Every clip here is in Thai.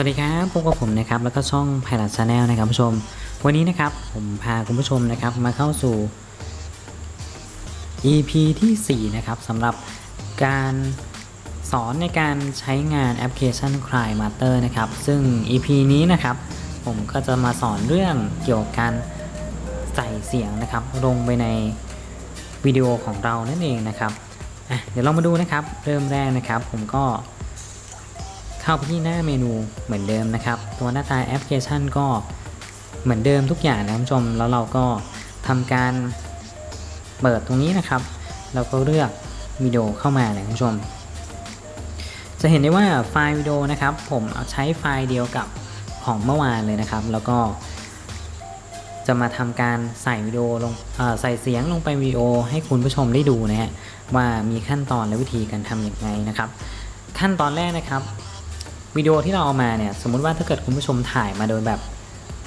วัสดีครับพบกับผมนะครับแล้วก็ช่อง Pilot Channel นะครับผู้ชม วันนี้นะครับผมพาคุณผู้ชมนะครับมาเข้าสู่ EP ที่ 4 นะครับสำหรับการสอนในการใช้งานแอปพลิเคชัน Cry Master นะครับซึ่ง EP นี้นะครับผมก็จะมาสอนเรื่องเกี่ยวกับการใส่เสียงนะครับลงไปในวิดีโอของเรานั่นเองนะครับเดี๋ยวเรามาดูนะครับเริ่มแรกนะครับผมก็ เข้าไปที่หน้าเมนูเหมือนเดิมนะครับ ตัวหน้าตาแอปพลิเคชันก็เหมือนเดิมทุกอย่างนะคุณผู้ชม แล้วเราก็ทำการเปิดตรงนี้นะครับ เราก็เลือกวิดีโอเข้ามานะคุณผู้ชม จะเห็นได้ว่าไฟล์วิดีโอนะครับ ผมเอาใช้ไฟล์เดียวกับของเมื่อวานเลยนะครับ แล้วก็ จะมาทำการใส่วิดีโอลงอใส่เสียงลงไปวิดีโอให้คุณผู้ชมได้ดูนะฮะว่ามีขั้นตอนและวิธีการทำอย่างไรนะครับ ขั้นตอนแรกนะครับ วิดีโอที่เราเอามาเนี่ยสมมุติว่าถ้าเกิดคุณผู้ชมถ่ายมาโดยแบบ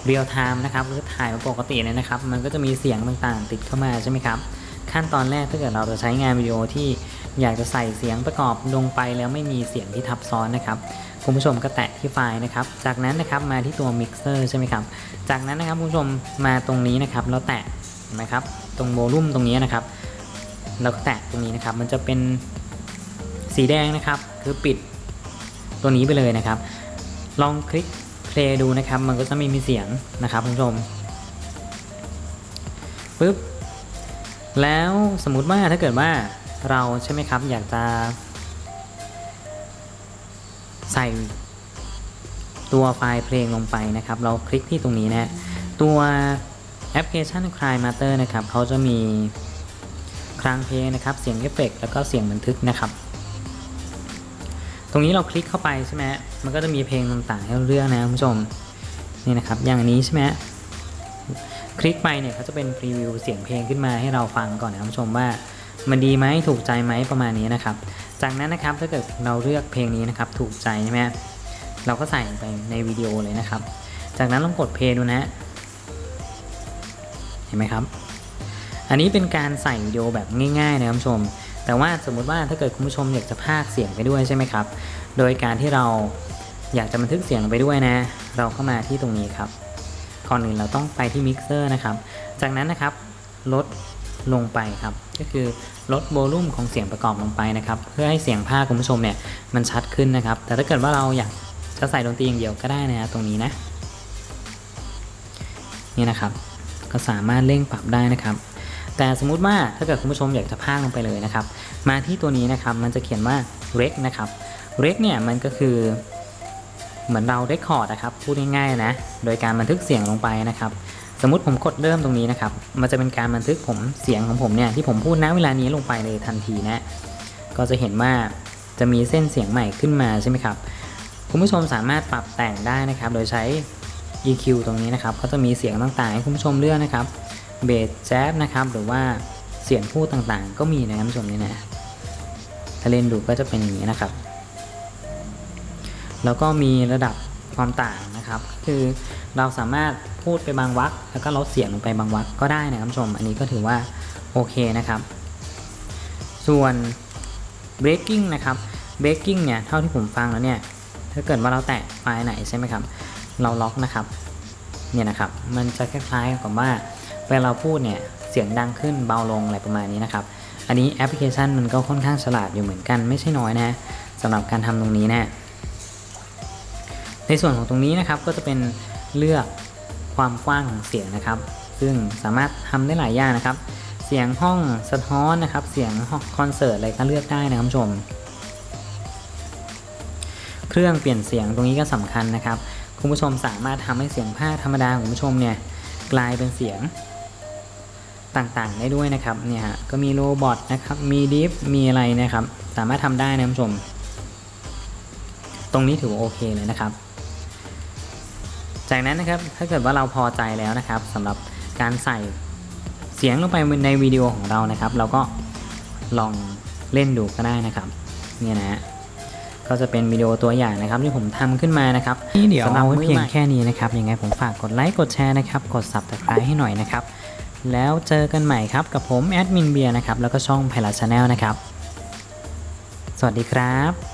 เรียลไทม์นะครับหรือถ่ายมาปกติเนี่ยนะครับ มันก็จะมีเสียงต่างๆ ติดเข้ามาใช่ไหมครับ ขั้นตอนแรกถ้าเกิดเราจะใช้งานวิดีโอที่อยากจะใส่เสียงประกอบลงไปแล้วไม่มีเสียงที่ทับซ้อนนะครับคุณผู้ชมก็แตะที่ไฟล์นะครับ จากนั้นนะครับมาที่ตัวมิกเซอร์ใช่ไหมครับ จากนั้นนะครับคุณผู้ชมมาตรงนี้นะครับแล้วแตะเห็นไหมครับตรงโวลูมตรงนี้นะครับแล้วแตะตรงนี้นะครับ มันจะเป็นสีแดงนะครับ คือปิด ตัวนี้ไปเลยนะครับ ลองคลิกเพลย์ดูนะครับ มันก็จะไม่มีเสียงนะครับคุณผู้ชมปึ๊บแล้วสมมุติว่าถ้าเกิดว่าเราใช่ไหมครับ อยากจะ ใส่ตัวไฟล์เพลงลงไปนะครับ เราคลิกที่ตรงนี้นะตัวแอปพลิเคชัน Cry Master นะครับเขาจะมีคลังเพลงนะครับ เสียงเอฟเฟกต์แล้วก็เสียงบันทึกนะครับ ตรงนี้เราคลิกเข้าไปใช่ไหมมันก็จะมีเพลงต่างๆให้เราเลือกนะคุณผู้ชม นี่นะครับ อย่างนี้ใช่ไหมคลิกไปเนี่ยเขาจะเป็นพรีวิวเสียงเพลงขึ้นมาให้เราฟังก่อนนะคุณผู้ชมว่า มันดีไหมถูกใจไหมประมาณนี้นะครับ จากนั้นนะครับถ้าเกิดเราเลือกเพลงนี้นะครับ ถูกใจใช่ไหมเราก็ใส่ไปในวิดีโอเลยนะครับ จากนั้นลองกดเพลย์ดูนะ เห็นไหมครับ อันนี้เป็นการใส่วิดีโอแบบง่ายๆนะครับคุณผู้ชม แต่ว่าสมมุติว่าถ้าเกิดคุณผู้ชมอยากจะพากเสียงไปด้วยใช่ไหมครับ โดยการที่เราอยากจะบันทึกเสียงไปด้วยนะ เราเข้ามาที่ตรงนี้ครับก่อนอื่นเราต้องไปที่มิกเซอร์นะครับ จากนั้นนะครับลดลงไปครับ ก็คือลดโวลูมของเสียงประกอบลงไปนะครับ เพื่อให้เสียงภาคคุณผู้ชมเนี่ยมันชัดขึ้นนะครับ แต่ถ้าเกิดว่าเราอยากจะใส่ดนตรีอย่างเดียวก็ได้นะฮะตรงนี้นะ นี่นะครับ ก็สามารถเร่งปรับได้นะครับ แต่สมมุติว่าถ้าเกิดคุณผู้ชมอยากจะพากลงไปเลยนะครับ มาที่ตัวนี้นะครับมันจะเขียนว่า rec นะครับ rec เนี่ยมันก็คือเหมือนเรา record นะครับพูดง่ายๆนะโดยการบันทึกเสียงลงไปนะครับสมมติผมกดเริ่มตรงนี้นะครับ มันจะเป็นการบันทึกผมเสียงของผมเนี่ยที่ผมพูดณเวลานี้ลงไปเลยทันทีนะ ก็จะเห็นว่าจะมีเส้นเสียงใหม่ขึ้นมาใช่ไหมครับ คุณผู้ชมสามารถปรับแต่งได้นะครับ โดยใช้ EQ ตรงนี้นะครับ ก็จะมีเสียงต่างๆให้คุณผู้ชมเลือกนะครับ เบสแจ๊บนะครับ หรือว่าเสียงพูดต่างๆ ก็มีนะครับคุณผู้ชมนี่นะถ้าเล่นดูก็จะเป็นอย่างนี้นะครับ แล้วก็มีระดับความต่างนะครับ คือเราสามารถพูดไปบางวรรคแล้วก็ลดเสียงลงไปบางวรรคก็ได้นะครับคุณผู้ชม อันนี้ก็ถือว่าโอเคนะครับ ส่วน breaking นะครับ breaking เนี่ยเท่าที่ผมฟังแล้วเนี่ยถ้าเกิดว่าเราแตะไฟล์ไหนใช่ไหมครับ เราล็อกนะครับ เนี่ยนะครับ มันจะคล้ายๆกับว่า เวลาเราพูดเนี่ยเสียงดังขึ้นเบาลงอะไรประมาณนี้นะครับ อันนี้แอปพลิเคชันมันก็ค่อนข้างฉลาดอยู่เหมือนกันไม่ใช่น้อยนะสำหรับการทำตรงนี้นะในส่วนของตรงนี้นะครับก็จะเป็นเลือกความกว้างของเสียงนะครับ ซึ่งสามารถทำได้หลายอย่างนะครับ เสียงห้องสะท้อนนะครับ เสียงคอนเสิร์ตอะไรก็เลือกได้นะครับคุณผู้ชม เครื่องเปลี่ยนเสียงตรงนี้ก็สำคัญนะครับ คุณผู้ชมสามารถทำให้เสียงภาคธรรมดาของคุณผู้ชมเนี่ยกลายเป็นเสียง ต่างๆ ได้ด้วยนะครับเนี่ยฮะก็มีโรบอทนะครับมีดิฟมีอะไรนะครับ สามารถทำได้นะคุณผู้ชม ตรงนี้ถือว่าโอเคเลยนะครับ จากนั้นนะครับถ้าเกิดว่าเราพอใจแล้วนะครับสำหรับการใส่เสียงลงไปในวิดีโอของเรานะครับ เราก็ลองเล่นดูก็ได้นะครับเนี่ยนะฮะก็จะเป็นวิดีโอตัวอย่างนะครับที่ผมทำขึ้นมานะครับนี่เดี๋ยวสำหรับเอาไว้ไว้เพียงใหม่แค่นี้นะครับยังไงผมฝากกดไลค์กดแชร์นะครับ กด subscribe ให้หน่อยนะครับ แล้วเจอกันใหม่ครับกับผมแอดมินเบียร์นะครับแล้วก็ช่องไพลาชาแนลนะครับ สวัสดีครับ